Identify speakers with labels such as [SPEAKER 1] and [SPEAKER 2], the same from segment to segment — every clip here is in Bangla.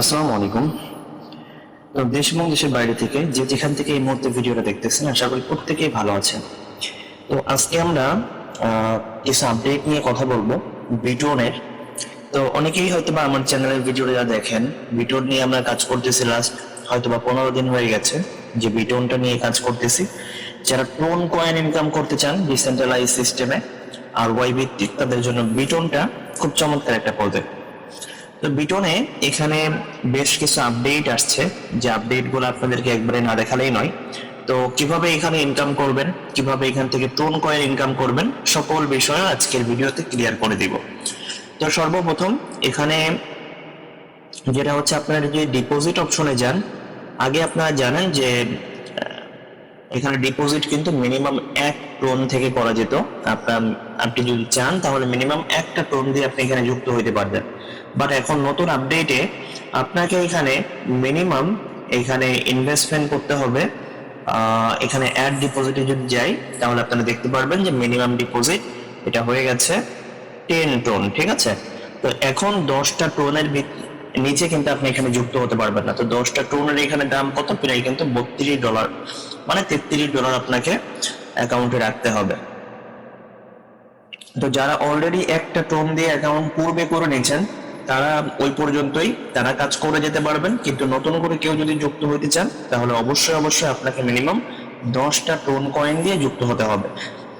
[SPEAKER 1] আসসালামু আলাইকুম। তো দেশ এবং দেশের বাইরে থেকে যে যেখান থেকে এই মুহূর্তে ভিডিওটা দেখতেছেন, আশা করি প্রত্যেকেই ভালো আছেন। তো আজকে আমরা কিছু আপডেট নিয়ে কথা বলব বিটনের। তো অনেকেই হয়তো বা আমার চ্যানেলের ভিডিওটা দেখেন, বিটন নিয়ে আমরা কাজ করতেছি লাস্ট হয়তো বা পনেরো দিন হয়ে গেছে যে বিটনটা নিয়ে কাজ করতেছি। যারা টোন কয়েন ইনকাম করতে চান ডিসেন্ট্রালাইজ সিস্টেমে আর ওয়াই ভিত্তিক, তাদের জন্য বিটনটা খুব চমৎকার একটা প্রজেক্ট তো বিটনে এখানে বেশ কিছু আপডেট আসছে। যে আপডেটগুলো আপনাদেরকে একবারে না দেখালেই নয়। তো কীভাবে এখানে ইনকাম করবেন, কীভাবে এখান থেকে টোন কয়েন ইনকাম করবেন, সকল বিষয় আজকের ভিডিওতে ক্লিয়ার করে দিব। তো সর্বপ্রথম এখানে যেটা হচ্ছে আপনার যে ডিপোজিট অপশনে যান, আগে আপনারা জানেন যে এখানে ডিপোজিট কিন্তু মিনিমাম এক টোন থেকে করা যেত। আপনার, আপনি যদি চান তাহলে মিনিমাম একটা টোন দিয়ে আপনি এখানে যুক্ত হইতে পারবেন। বাট এখন নতুন আপডেটে আপনাকে এখানে মিনিমাম এখানে ইনভেস্টমেন্ট করতে হবে। এখানে অ্যাড ডিপোজিটে যদি যাই, তাহলে আপনারা দেখতে পারবেন যে মিনিমাম ডিপোজিট এটা হয়ে গেছে টেন টোন ঠিক আছে? তো এখন দশটা টোনের নিচে কিন্তু আপনি এখানে যুক্ত হতে পারবেন না। তো দশটা টোনের এখানে দাম কত? প্রায় কিন্তু বত্রিশ ডলার মানে তেত্রিশ ডলার আপনাকে অ্যাকাউন্টে রাখতে হবে। তো যারা অলরেডি একটা টোন দিয়ে অ্যাকাউন্ট পূর্বে করে নিয়েছেন তারা ওই পর্যন্তই তারা কাজ করে যেতে পারবেন, কিন্তু নতুন করে কেউ যদি যুক্ত হতে চান, তাহলে অবশ্যই অবশ্যই আপনাকে মিনিমাম দশটা টোন কয়েন দিয়ে যুক্ত হতে হবে।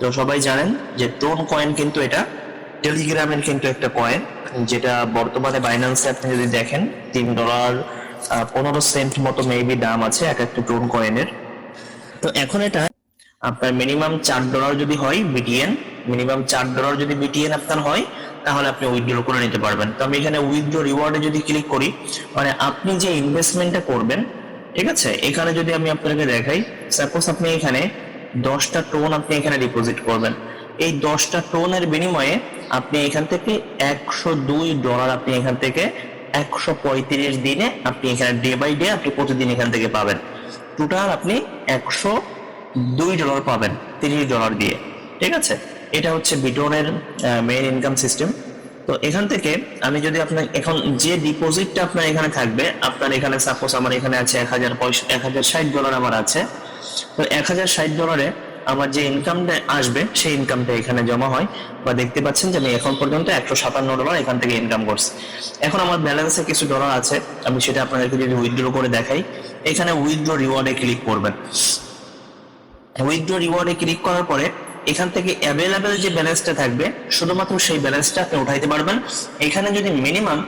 [SPEAKER 1] তো সবাই জানেন যে টোন কয়েন কিন্তু এটা টেলিগ্রামের কিন্তু একটা কয়েন যেটা বর্তমানে বাইন্যান্সে আপনি যদি দেখেন, তিন ডলার পনেরো সেন্ট মতো মেবি দাম আছে এক একটা টোন কয়েনের তো এখন এটা আপনার মিনিমাম চার ডলার যদি হয় বিটিএন মিনিমাম চার ডলার যদি বিটিএন আপনার হয় তাহলে আপনি উইথড্র করে নিতে পারবেন। তো আমি এখানে উইথড্র রিওয়ার্ডে যদি ক্লিক করি মানে আপনি যে ইনভেস্টমেন্টটা করবেন, ঠিক আছে? এখানে যদি আমি আপনাকে দেখাই সাপোজ আপনি এখানে দশটা টোন আপনি এখানে ডিপোজিট করবেন। এই দশটা টোনের বিনিময়ে আপনি এখান থেকে একশো দুই ডলার আপনি এখান থেকে একশো পঁয়ত্রিশ দিনে আপনি এখানে ডে বাই ডে আপনি প্রতিদিন এখান থেকে পাবেন। টোটাল আপনি একশো দুই ডলার পাবেন, তিরিশ ডলার দিয়ে, ঠিক আছে? এটা হচ্ছে বিটনের মেইন ইনকাম সিস্টেম তো এখান থেকে আমি যদি আপনার এখন যে ডিপোজিটটা আপনার এখানে থাকবে, আপনার এখানে সাপোজ আমার এখানে আছে এক হাজার পয়সা, এক হাজার ষাট ডলার আমার আছে। তো এক হাজার ষাট ডলারে আমার যে ইনকামটা আসবে, সেই ইনকামটা এখানে জমা হয়। বা দেখতে পাচ্ছেন যে আমি এখন পর্যন্ত একশো সাতান্ন ডলার এখান থেকে ইনকাম করছি। এখন আমার ব্যালেন্সে কিছু ডলার আছে, আমি সেটা আপনাদেরকে যদি উইথড্র করে দেখাই। এখানে উইথড্র রিওয়ার্ডে ক্লিক করবেন। উইথড্র রিওয়ার্ডে ক্লিক করার পরে এখান থেকে অ্যাভেলেবেল যে ব্যালেন্সটা থাকবে, শুধুমাত্র সেই ব্যালেন্সটা আপনি উঠাইতে পারবেন। এখানে যদি মিনিমাম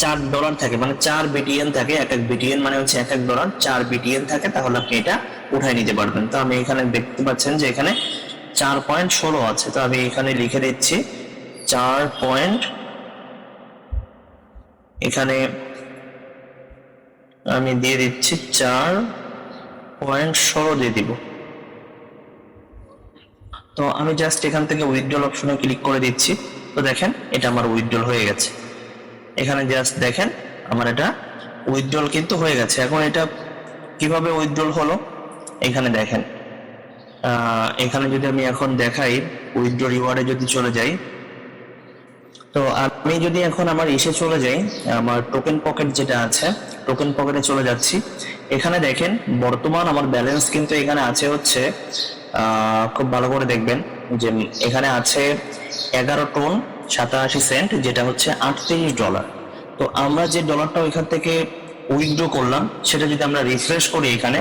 [SPEAKER 1] চার ডলার থাকে মানে চার বিটিএন থাকে, এক এক বিটিএন মানে হচ্ছে এক এক ডলার চার বিটিএন থাকে, তাহলে আপনি এটা উঠাই নিতে পারবেন। তো আমি এখানে দেখতে পাচ্ছেন যে এখানে চার পয়েন্ট ষোলো আছে। তো আমি এখানে লিখে দিচ্ছি, চার পয়েন্ট এখানে আমি দিয়ে দিচ্ছি চার পয়েন্ট ষোলো দিয়ে দিব। তো আমি জাস্ট এখান থেকে উইথড্রল অপশনে ক্লিক করে দিচ্ছি। তো দেখেন, এটা আমার উইথড্রল হয়ে গেছে। এখানে জাস্ট দেখেন, আমার এটা উইথড্রল কিন্তু হয়ে গেছে। এখন এটা কীভাবে উইথড্রল হলো? এখানে দেখেন। এখানে যদি আমি এখন দেখাই উইথড্র রিওয়ার্ডে যদি চলে যাই, তো আমি যদি এখন আমার ইসে চলে যাই, আমার টোকেন পকেট যেটা আছে টোকেন পকেটে চলে যাচ্ছি। এখানে দেখেন, বর্তমান আমার ব্যালেন্স কিন্তু এখানে আছে হচ্ছে খুব ভালো করে দেখবেন যে এখানে আছে এগারো টোন সাতাশি সেন্ট, যেটা হচ্ছে আটত্রিশ ডলার তো আমরা যে ডলারটা ওইখান থেকে উইথড্র করলাম, সেটা যদি আমরা রিফ্রেশ করি এখানে,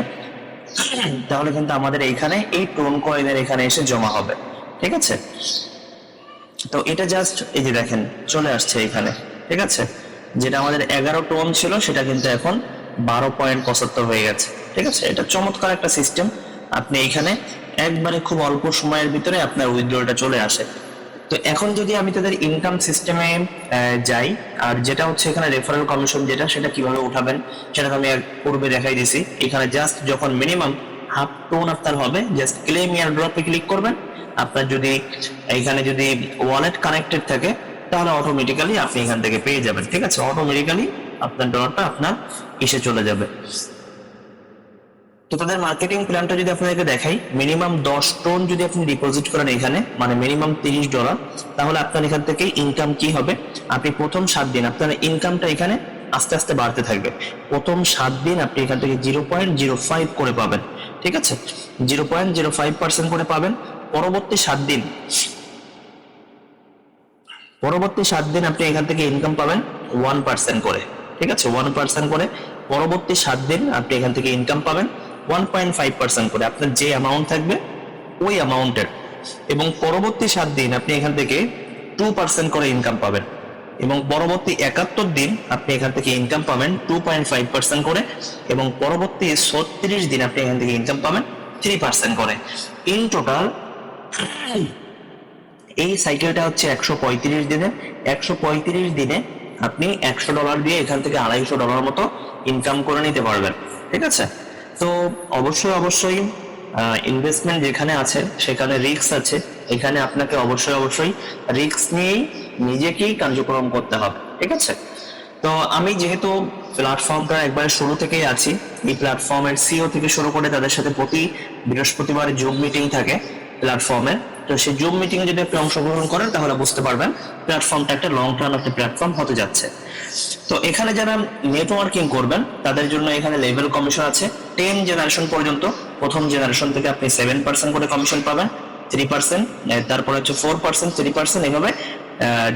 [SPEAKER 1] তাহলে কিন্তু আমাদের এইখানে এই টোন কয়েনের এখানে এসে জমা হবে। ঠিক আছে? তো এটা জাস্ট এই যে দেখেন, চলে আসছে এখানে। ঠিক আছে? যেটা আমাদের এগারো টোন ছিল, সেটা কিন্তু এখন বারো পয়েন্ট পঁচাত্তর হয়ে গেছে। ঠিক আছে? এটা চমৎকার একটা সিস্টেম আপনি এখানে একবারে খুব অল্প সময়ের ভিতরে আপনার উইথড্রলটা চলে আসে। তো এখন যদি আমি তাদের ইনকাম সিস্টেমে যাই, আর যেটা হচ্ছে এখানে রেফারেল কমিশন যেটা, সেটা কীভাবে উঠাবেন, সেটা আমি পূর্বে দেখাই দিছি। এখানে জাস্ট যখন মিনিমাম হাফ টোন আপনার হবে জাস্ট ক্লেম ইয়ার ড্রপে ক্লিক করবেন। আপনার যদি এখানে যদি ওয়ালেট কানেক্টেড থাকে, তাহলে অটোমেটিক্যালি আপনি এখান থেকে পেয়ে যাবেন, ঠিক আছে? অটোমেটিক্যালি আপনার ডলারটা আপনার এসে চলে যাবে। তো তাদের মার্কেটিং প্ল্যানটা যদি আপনাদেরকে দেখাই মিনিমাম দশ টোন যদি আপনি ডিপোজিট করেন এখানে মানে মিনিমাম তিরিশ ডলার তাহলে আপনার এখান থেকে ইনকাম কি হবে? আপনি প্রথম সাত দিন, আপনার ইনকামটা এখানে আস্তে আস্তে বাড়তে থাকবে। প্রথম সাত দিন আপনি এখান থেকে জিরো পয়েন্ট জিরো ফাইভ করে পাবেন, ঠিক আছে? Zero point zero five percent করে পাবেন। পরবর্তী সাত দিন, পরবর্তী সাত দিন আপনি এখান থেকে ইনকাম পাবেন ওয়ান পার্সেন্ট করে, ঠিক আছে? ওয়ান পার্সেন্ট করে। পরবর্তী সাত দিন আপনি এখান থেকে ইনকাম পাবেন। ওয়ান পয়েন্ট ফাইভ পার্সেন্ট করে আপনার যে অ্যামাউন্ট থাকবে, ওই অ্যামাউন্টের এবং পরবর্তী সাত দিন আপনি এখান থেকে টু পার্সেন্ট করে ইনকাম পাবেন। এবং পরবর্তী একাত্তর দিন আপনি এখান থেকে ইনকাম পাবেন টু পয়েন্ট ফাইভ পার্সেন্ট করে এবং পরবর্তী ছত্রিশ দিন আপনি এখান থেকে ইনকাম পাবেন থ্রি পার্সেন্ট করে। ইন টোটাল এই সাইকেলটা হচ্ছে একশো পঁয়ত্রিশ দিনে। একশো পঁয়ত্রিশ দিনে আপনি একশো ডলার দিয়ে এখান থেকে আড়াইশো ডলার মতো ইনকাম করে নিতে পারবেন। ঠিক আছে? তো অবশ্যই অবশ্যই ইনভেস্টমেন্ট যেখানে আছে, সেখানে রিস্ক আছে। এখানে আপনাকে অবশ্যই অবশ্যই রিস্ক নিয়েই নিজেকেই কার্যক্রম করতে হবে, ঠিক আছে? তো আমি যেহেতু প্ল্যাটফর্মটা একবার শুরু থেকেই আছি, এই প্ল্যাটফর্মের সিও থেকে শুরু করে তাদের সাথে প্রতি বৃহস্পতিবার জুম মিটিং থাকে প্ল্যাটফর্মে তো সেই জুম মিটিং যদি আপনি অংশগ্রহণ করেন, তাহলে বুঝতে পারবেন প্ল্যাটফর্মটা একটা লং টার্ম একটা প্ল্যাটফর্ম হতে যাচ্ছে। তো এখানে যারা নেটওয়ার্কিং করবেন, তাদের জন্য এখানে লেভেল কমিশন আছে। টেন জেনারেশন পর্যন্ত, প্রথম জেনারেশন থেকে আপনি সেভেন পার্সেন্ট করে কমিশন পাবেন থ্রি পার্সেন্ট তারপরে হচ্ছে ফোর পার্সেন্ট থ্রি পার্সেন্ট এইভাবে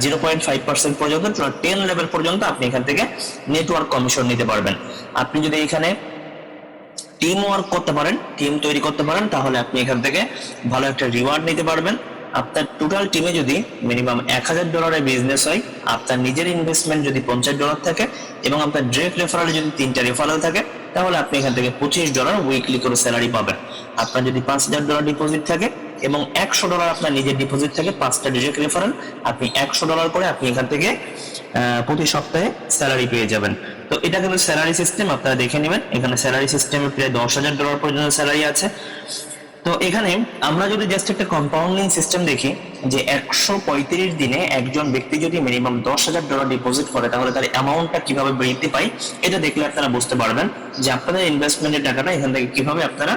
[SPEAKER 1] জিরো পয়েন্ট ফাইভ পার্সেন্ট পর্যন্ত টেন লেভেল পর্যন্ত আপনি এখান থেকে নেটওয়ার্ক কমিশন নিতে পারবেন। আপনি যদি এখানে টিম ওয়ার্ক করতে পারেন টিম তৈরি করতে পারেন, তাহলে আপনি এখান থেকে ভালো একটা রিওয়ার্ড নিতে পারবেন। আপনার টোটাল টিমে যদি মিনিমাম এক হাজার ডলারের বিজনেস হয়, আপনার নিজের ইনভেস্টমেন্ট যদি পঞ্চাশ ডলার থাকে এবং আপনার ড্রেফ রেফারেলে যদি তিনটা রেফারেল থাকে, তাহলে আপনি এখান থেকে পঁচিশ ডলার উইকলি করে স্যালারি পাবেন। আপনার যদি পাঁচ হাজার ডলার ডিপোজিট থাকে এবং একশো ডলার আপনার নিজের ডিপোজিট থেকে পাঁচটা ডিরেক্ট রেফারেল আপনি একশো ডলার করে আপনি এখান থেকে প্রতি সপ্তাহে স্যালারি পেয়ে যাবেন। তো এটা কিন্তু স্যালারি সিস্টেম আপনারা দেখে নেবেন। এখানে স্যালারি সিস্টেমে প্রায় দশ হাজার ডলার পর্যন্ত স্যালারি আছে। তো এখানে আমরা যদি জাস্ট একটা কম্পাউন্ডিং সিস্টেম দেখি যে একশো পঁয়ত্রিশ দিনে একজন ব্যক্তি যদি মিনিমাম দশ হাজার ডলার ডিপোজিট করে, তাহলে তার অ্যামাউন্টটা কীভাবে বৃদ্ধি পায়, এটা দেখলে আপনারা বুঝতে পারবেন যে আপনাদের ইনভেস্টমেন্টের টাকাটা এখান থেকে কীভাবে আপনারা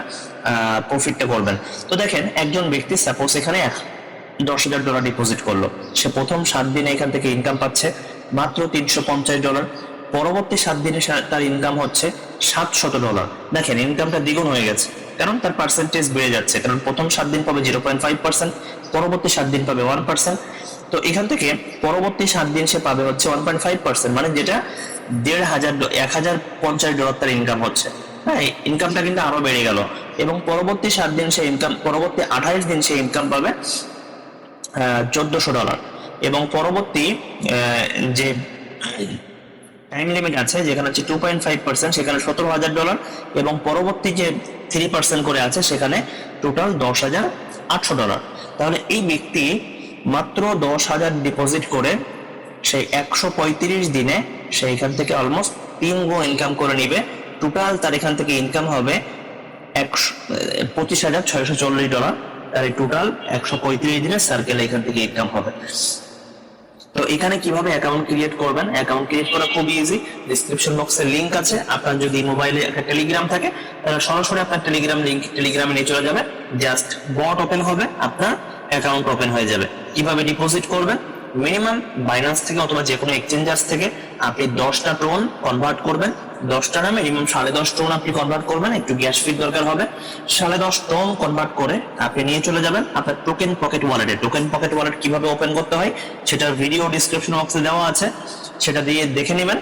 [SPEAKER 1] প্রফিটটা করবেন। তো দেখেন, একজন ব্যক্তি সাপোজ এখানে দশ হাজার ডলার ডিপোজিট করল। সে প্রথম সাত দিনে এখান থেকে ইনকাম পাচ্ছে মাত্র তিনশো পঞ্চাশ ডলার পরবর্তী সাত দিনে তার ইনকাম হচ্ছে সাতশত ডলার দেখেন ইনকামটা দ্বিগুণ হয়ে গেছে। কারণ তার পার্সেন্টেজ বেড়ে যাচ্ছে। কারণ প্রথম সাত দিন পাবে জিরো পয়েন্ট ফাইভ পার্সেন্ট পরবর্তী সাত দিন পাবে ওয়ান পার্সেন্ট তো এখান থেকে পরবর্তী সাত দিন সে পাবে হচ্ছে ওয়ান পয়েন্ট ফাইভ পার্সেন্ট মানে যেটা দেড় হাজার এক হাজার পঞ্চাশ ডলার তার ইনকাম হচ্ছে। হ্যাঁ ইনকামটা কিন্তু আরও বেড়ে গেল। এবং পরবর্তী সাত দিন সে ইনকাম পরবর্তী আঠাইশ দিন সে ইনকাম পাবে চোদ্দশো ডলার এবং পরবর্তী যে টাইম লিমিট আছে, যেখানে হচ্ছে টু পয়েন্ট ফাইভ পার্সেন্ট সেখানে সতেরো হাজার ডলার এবং পরবর্তী যে থ্রি পার্সেন্ট করে আছে, সেখানে টোটাল দশ হাজার আটশো ডলার তাহলে এই ব্যক্তি মাত্র দশ হাজার ডিপোজিট করে সেই একশো পঁয়ত্রিশ দিনে সে এখান থেকে অলমোস্ট তিন গো ইনকাম করে নিবে। টোটাল তার এখান থেকে ইনকাম হবে একশো পঁচিশ হাজার ছয়শো চল্লিশ ডলার তার টোটাল একশো পঁয়ত্রিশ দিনের সার্কেল এখান থেকে ইনকাম হবে। তো এখানে কীভাবে অ্যাকাউন্ট ক্রিয়েট করবেন? অ্যাকাউন্ট ক্রিয়েট করা খুব ইজি ডিসক্রিপশন বক্সে লিংক আছে। আপনার যদি মোবাইলে একটা টেলিগ্রাম থাকে, তাহলে সরাসরি আপনার টেলিগ্রাম লিংক টেলিগ্রামে নিয়ে চলে যাবে। জাস্ট বট ওপেন হবে, আপনার অ্যাকাউন্ট ওপেন হয়ে যাবে। কীভাবে ডিপোজিট করবেন? মিনিমাম বাইন্যান্স থেকে অথবা যে কোনো এক্সচেঞ্জার্স থেকে আপনি দশটা টোন কনভার্ট করবেন। দশটা না মিনিমাম সাড়ে দশ টোন আপনি কনভার্ট করবেন। একটু গ্যাস ফিট দরকার হবে। সাড়ে দশ টোন কনভার্ট করে আপনি নিয়ে চলে যাবেন আপনার টোকেন পকেট ওয়ালেটে টোকেন পকেট ওয়ালেট কীভাবে ওপেন করতে হয় সেটার ভিডিও ডিসক্রিপশন বক্সে দেওয়া আছে। সেটা দিয়ে দেখে নেবেন।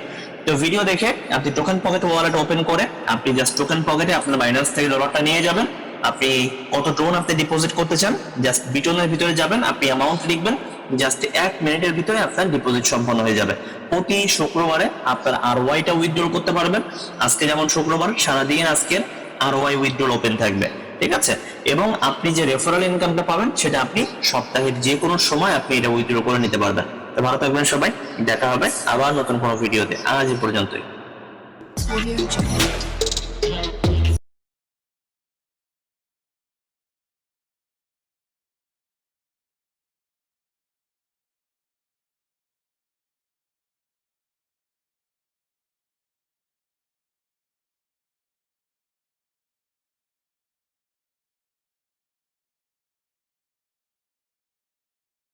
[SPEAKER 1] তো ভিডিও দেখে আপনি টোকেন পকেট ওয়ালেট ওপেন করে আপনি জাস্ট টোকেন পকেটে আপনার বাইন্যান্স থেকে ডলারটা নিয়ে যাবেন। আপনি কত টোন আপনি ডিপোজিট করতে চান জাস্ট বিটনের ভিতরে যাবেন। আপনি অ্যামাউন্ট লিখবেন। জাস্ট এক মিনিটের ভিতরে আপনার ডিপোজিট সম্পন্ন হয়ে যাবে। প্রতি শুক্রবারে আপনার আর ওয়াইটা উইথড্রল করতে পারবেন। আজকে যেমন শুক্রবার, সারাদিন আজকের আর ওয়াই উইথড্রল ওপেন থাকবে। ঠিক আছে? এবং আপনি যে রেফারেল ইনকামটা পাবেন, সেটা আপনি সপ্তাহের যে কোনো সময় আপনি এটা উইথড্র করে নিতে পারবেন। তো ভালো থাকবেন সবাই। দেখা হবে আবার নতুন কোনো ভিডিওতে আজ পর্যন্তই.